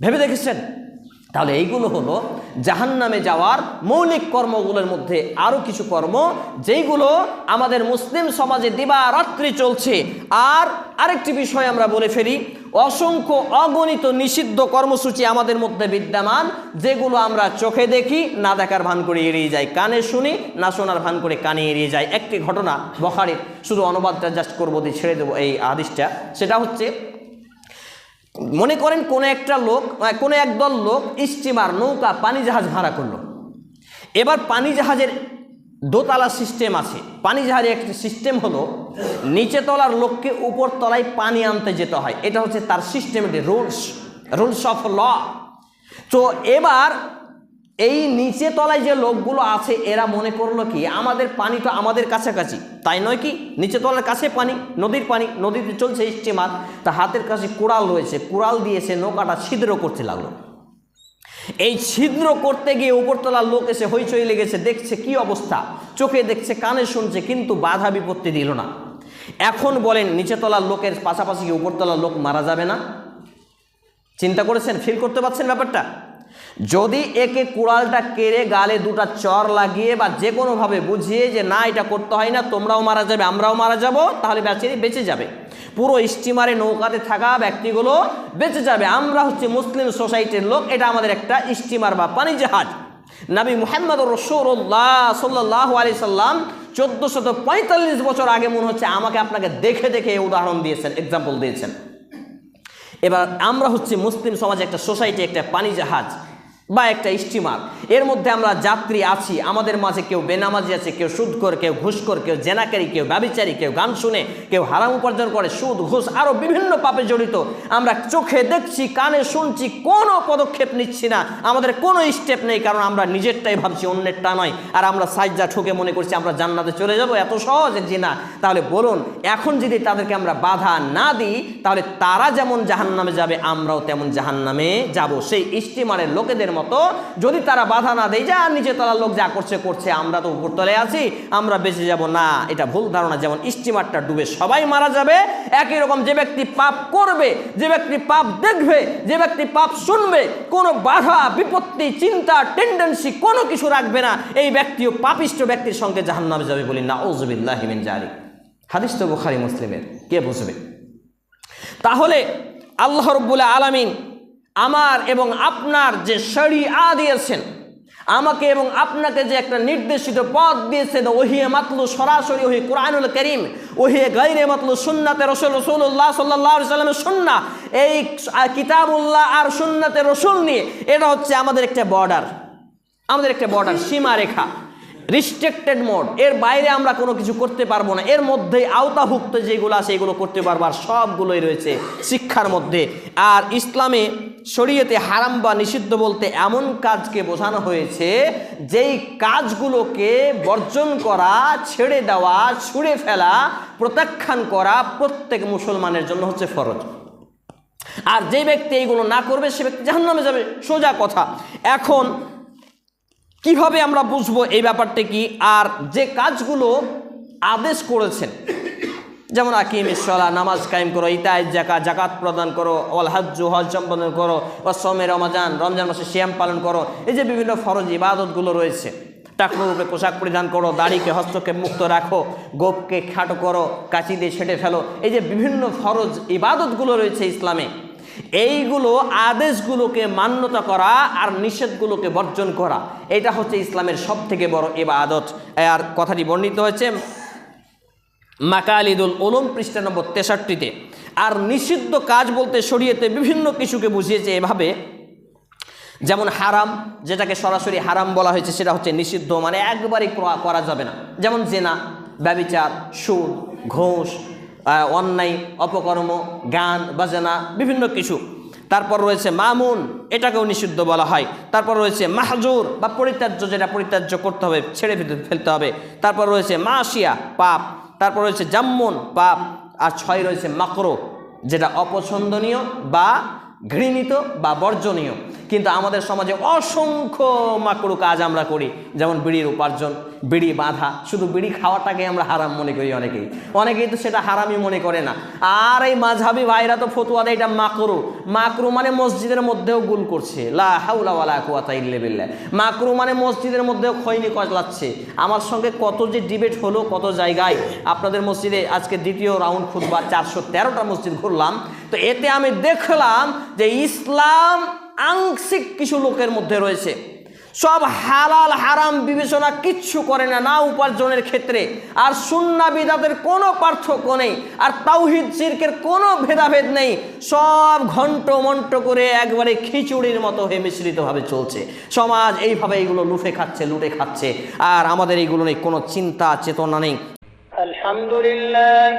ভেবে দেখেছেন? তাহলে এইগুলো হলো জাহান নামে যাওয়ার মৌলিক কর্মগুলোর মধ্যে আরও কিছু কর্ম, যেইগুলো আমাদের মুসলিম সমাজে দিবারাত্রি চলছে। আর আরেকটি বিষয় আমরা বলে ফেলি অসংখ্য অগণিত নিষিদ্ধ কর্মসূচি আমাদের মধ্যে বিদ্যমান, যেগুলো আমরা চোখে দেখি, না দেখার ভান করে এড়িয়ে যাই, কানে শুনি, না শোনার ভান করে কানে এড়িয়ে যাই। একটি ঘটনা বখারির, শুধু অনুবাদটা জাস্ট করব, দিয়ে ছেড়ে দেবো এই আদিশটা সেটা হচ্ছে, মনে করেন কোনো একটা লোক কোনো একদল লোক, স্টিমার, নৌকা, পানি জাহাজ ভাড়া করল। এবার পানি জাহাজের দোতলা সিস্টেম আছে। পানি জাহাজের একটি সিস্টেম হলো, নিচে তলার লোককে উপর তলায় পানি আনতে যেতে হয়। এটা হচ্ছে তার সিস্টেমের রুলস রুলস অফ ল। তো এবার এই নিচে তলায় যে লোকগুলো আছে, এরা মনে করল কি, আমাদের পানি তো আমাদের কাছাকাছি। তাই নয় কি, নিচে তলার কাছে পানি, নদীর পানি, নদীতে চলছে স্টিমার তা হাতের কাছে কুড়াল রয়েছে, কুড়াল দিয়ে সে নৌকাটা ছিদ্র করতে লাগল। এই ছিদ্র করতে গিয়ে উপরতলার লোক এসে হইচই লেগেছে, দেখছে কি অবস্থা। চোখে দেখছে, কানে শুনছে, কিন্তু বাধা বিপত্তি দিল না। এখন বলেন, নিচেতলার লোকের পাশাপাশি কি উপরতলার লোক মারা যাবে না? চিন্তা করেছেন? ফিল করতে পারছেন ব্যাপারটা? যদি একে কুড়ালটা কেড়ে গালে দুটা চর লাগিয়ে বা যে কোনোভাবে বুঝিয়ে যে, না, এটা করতে হয় না, তোমরাও মারা যাবে, আমরাও মারা যাব, তাহলে বেচারি বেঁচে যাবে। পুরো স্টিমারে নৌকাতে থাকা ব্যক্তিগুলো বেঁচে যাবে। আমরা হচ্ছে মুসলিম সোসাইটির লোক, এটা আমাদের একটা স্টিমার বা পানি জাহাজ। নবী মুহাম্মদ রসুল্লাহ সাল্লাহ আলি সাল্লাম চোদ্দশত পঁয়তাল্লিশ বছর আগে মনে হচ্ছে আমাকে আপনাকে দেখে দেখে উদাহরণ দিয়েছেন এক্সাম্পল দিয়েছেন। এবার আমরা হচ্ছে মুসলিম সমাজে একটা সোসাইটি, একটা পানি জাহাজ। বা একটা স্টিমার এর মধ্যে আমরা যাত্রী আছি, আমাদের মাঝে কেউ বেনামাজি আছে, কেউ সুদখোর, কেউ ঘুষখোর, কেউ জেনাকারী, কেউ ব্যবিচারী, কেউ গান শুনে, কেউ হারাম উপার্জন করে, সুদ, ঘুষ আরও বিভিন্ন পাপে জড়িত। আমরা চোখে দেখছি, কানে শুনছি, কোনো পদক্ষেপ নিচ্ছি না। আমাদের কোনো স্টেপ নেই, কারণ আমরা নিজেরটাই ভাবছি, অন্যেরটা নয়। আর আমরা সাইজা ঠুকে মনে করছি, আমরা জান্নাতে চলে যাব, এত সহজে যে না। তাহলে বলুন, এখন যদি তাদেরকে আমরা বাধা না দিই, তাহলে তারা যেমন জাহান্নামে যাবে, আমরাও তেমন জাহান্নামে যাব। সেই স্টিমারের লোকেদের মতো। যদি তারা বাধা না দেয়, যা নিচে তলার লোক যা করছে করছে, আমরা তো উপরতলায় আছি, আমরা বেঁচে যাব। না, এটা ভুল ধারণা। যেমন স্টিমারটা ডুবে সবাই মারা যাবে, একই রকম যে ব্যক্তি পাপ করবে, যে ব্যক্তি পাপ দেখবে, যে ব্যক্তি পাপ শুনবে, কোনো বাধা, বিপত্তি, চিন্তা টেন্ডেন্সি কোনো কিছু রাখবে না। এই ব্যক্তিও পাপিষ্ট ব্যক্তির সঙ্গে জাহান্নামে যাবে বলি না ওজবিল্লাহ হিমিন জারি হাদিস তো বুখারি, মুসলিমের। কে বুঝবে? তাহলে আল্লাহ রব্বুল্লাহ আলামিন আমার এবং আপনার যে শরিয়া দিয়েছেন, আমাকে এবং আপনাকে যে একটা নির্দেশিত পথ দিয়েছেন ওহিয়ে মাতলু সরাসরি, ওহি কোরআনুল করিম ওহিয়ে গাইরে মাতলু সুন্নাতে রসুল রসুল্লাহ সাল্লাহ সাল্লামের সুন্না এই কিতাবুল্লাহ আর সুন্নাতে রসুল নিয়ে, এটা হচ্ছে আমাদের একটা বর্ডার আমাদের একটা বর্ডার সীমারেখা। রিস্ট্রিক্টেড মোড এর বাইরে আমরা কোনো কিছু করতে পারব না। এর মধ্যেই আওতাভুক্ত যেগুলো আছে, এগুলো করতে পারব। আর সবগুলোই রয়েছে শিক্ষার মধ্যে। আর ইসলামে শরীয়তে হারাম বা নিষিদ্ধ বলতে এমন কাজকে বোঝানো হয়েছে, যেই কাজগুলোকে বর্জন করা, ছেড়ে দেওয়া, ছুঁড়ে ফেলা, প্রত্যাখ্যান করা প্রত্যেক মুসলমানের জন্য হচ্ছে ফরজ। আর যে ব্যক্তি এইগুলো না করবে, সে ব্যক্তি জাহান্নামে যাবে। সোজা কথা। এখন কীভাবে আমরা বুঝব এই ব্যাপারটা কি? আর যে কাজগুলো আদেশ করেছেন, যেমন আকিম ইসলা নামাজ কায়েম করো ইতায় জাকা জাকাত প্রদান করো অল হাজ্জ, হজ সম্পাদন করো, অসমে, রমাজান, রমজান মাসে শ্যাম পালন করো, এই যে বিভিন্ন ফরজ ইবাদতগুলো রয়েছে টাকনোর উপরে পোশাক পরিধান করো, দাড়িকে হস্তক্ষেপ মুক্ত রাখো, গোপকে খাটো করো, কাঁচি দিয়ে ছেটে ফেলো, এই যে বিভিন্ন ফরজ ইবাদতগুলো রয়েছে ইসলামে এইগুলো আদেশগুলোকে মান্যতা করা আর নিষেধগুলোকে বর্জন করা। এটা হচ্ছে ইসলামের সব থেকে বড় ইবাদত। আর কথাটি বর্ণিত হয়েছে মাকালিদুল ওলম পৃষ্ঠা নম্বর তেষট্টিতে। আর নিষিদ্ধ কাজ বলতে শরীয়তে বিভিন্ন কিছুকে বুঝিয়েছে এভাবে। যেমন হারাম, যেটাকে সরাসরি হারাম বলা হয়েছে, সেটা হচ্ছে নিষিদ্ধ মানে একবারই করা- যাবে না। যেমন জেনা, ব্যবিচার, সুদ, ঘোষ অন্যায়, অপকর্ম, গান, বাজনা, বিভিন্ন কিছু। তারপর রয়েছে মামুন, এটাকেও নিষিদ্ধ বলা হয়। তারপর রয়েছে মাহজুর, বা পরিত্যাজ্য, যেটা পরিত্যাজ্য করতে হবে, ছেড়ে ফেলতে- ফেলতে হবে। তারপর রয়েছে মাসিয়া পাপ। তারপর রয়েছে জাম্মুন, পাপ। আর ছয় রয়েছে মাকরো, যেটা অপছন্দনীয় বা ঘৃণিত বা বর্জনীয়। কিন্তু আমাদের সমাজে অসংখ্য মাকড়ু কাজ আমরা করি। যেমন বিড়ির উপার্জন, বিড়ি বাঁধা, শুধু বিড়ি খাওয়াটাকে আমরা হারাম মনে করি অনেকেই। অনেকেই তো সেটা হারামই মনে করে না। আর এই মাঝাবি ভাইরা তো ফতুয়া দেয়, এটা মাকরু মাকরু মানে মসজিদের মধ্যেও গুল করছে। লা হাউলা ওয়ালা কুয়াতা মানে মসজিদের মধ্যেও খৈনি কজলাচ্ছে। আমার সঙ্গে কত যে ডিবেট হলো, কত জায়গায়। আপনাদের মসজিদে আজকে দ্বিতীয় রাউন্ড খুদবা চারশো তেরোটা মসজিদ ঘুরলাম। তো এতে আমি দেখলাম যে ইসলাম আংশিক কিছু লোকের মধ্যে রয়েছে। সব হালাল, হারাম বিবেচনা কিচ্ছু করে না না উপার্জনের ক্ষেত্রে। আর সুন্নাবিদাদের কোনো পার্থক্য নেই, আর তাওহিদ চিরকের কোনো ভেদাভেদ নেই। সব ঘন্ট মন্ট করে একবারে খিচুড়ির মতো হয়ে মিশ্রিতভাবে চলছে। সমাজ এইভাবে এইগুলো লুফে খাচ্ছে, লুটে খাচ্ছে, আর আমাদের এইগুলো নেই কোনো চিন্তা, চেতনা নেই। আলহামদুলিল্লাহ